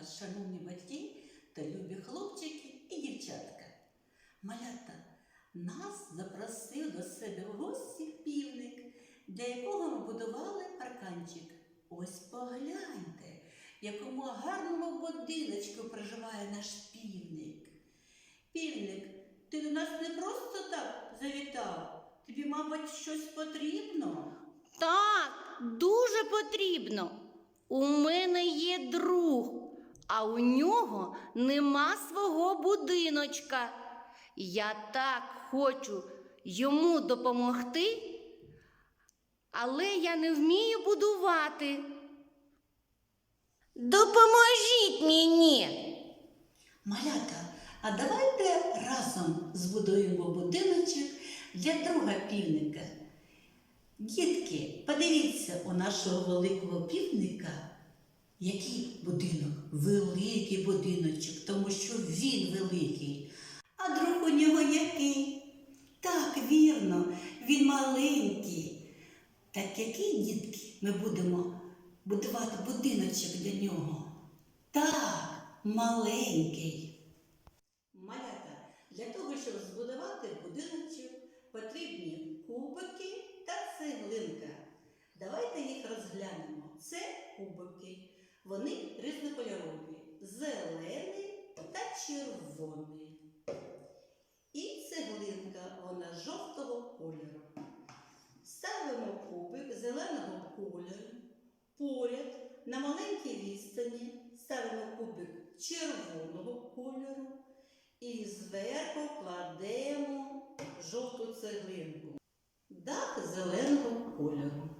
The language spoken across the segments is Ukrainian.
вас, шановні батьки та любі хлопчики і дівчатка. Малята, нас запросив до себе в гості півник, для якого ми будували парканчик. Ось погляньте, якому гарному будиночку проживає наш півник. Півник, ти до нас не просто так завітав. Тобі, мабуть, щось потрібно. Так, дуже потрібно. У мене є друг, а у нього нема свого будиночка. Я так хочу йому допомогти, але я не вмію будувати. Допоможіть мені. Малята, а давайте разом збудуємо будиночок для друга півника. Дітки, подивіться у нашого великого півника, який будинок, великий будиночок, тому що він великий. А друг у нього який? Так, вірно, він маленький. Так який, дітки, ми будемо будувати будиночок для нього? Так, маленький. Малята, для того, щоб збудувати будиночок, потрібні кубики та цеглинка. Давайте їх розглянемо. Це кубики. Вони різнокольорові, зелений та червоний. І цеглинка, вона жовтого кольору. Ставимо кубик зеленого кольору поряд на маленькій відстані ставимо кубик червоного кольору і зверху кладемо жовту цеглинку. Дах зеленого кольору.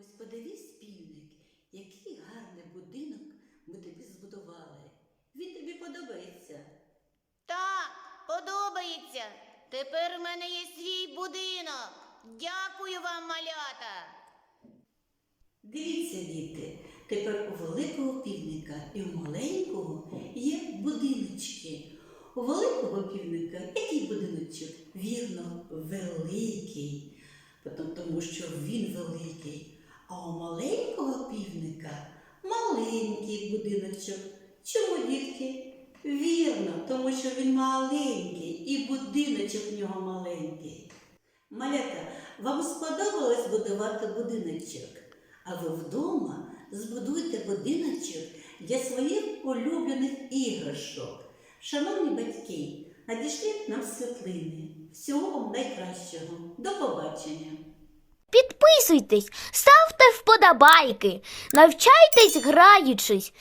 Ось подивись, півник, який гарний будинок ми тобі збудували. Він тобі подобається. Так, подобається. Тепер у мене є свій будинок. Дякую вам, малята. Дивіться, діти, тепер у великого півника і у маленького є будиночки. У великого півника який будиночок? Вірно, великий, тому що він великий. А у маленького півника маленький будиночок. Чому, дітки? Вірно, тому що він маленький і будиночок в нього маленький. Малята, вам сподобалось будувати будиночок? А ви вдома збудуйте будиночок для своїх улюблених іграшок. Шановні батьки, надішліть нам світлини. Всього вам найкращого. До побачення! Підписуйтесь, ставте вподобайки, навчайтесь граючись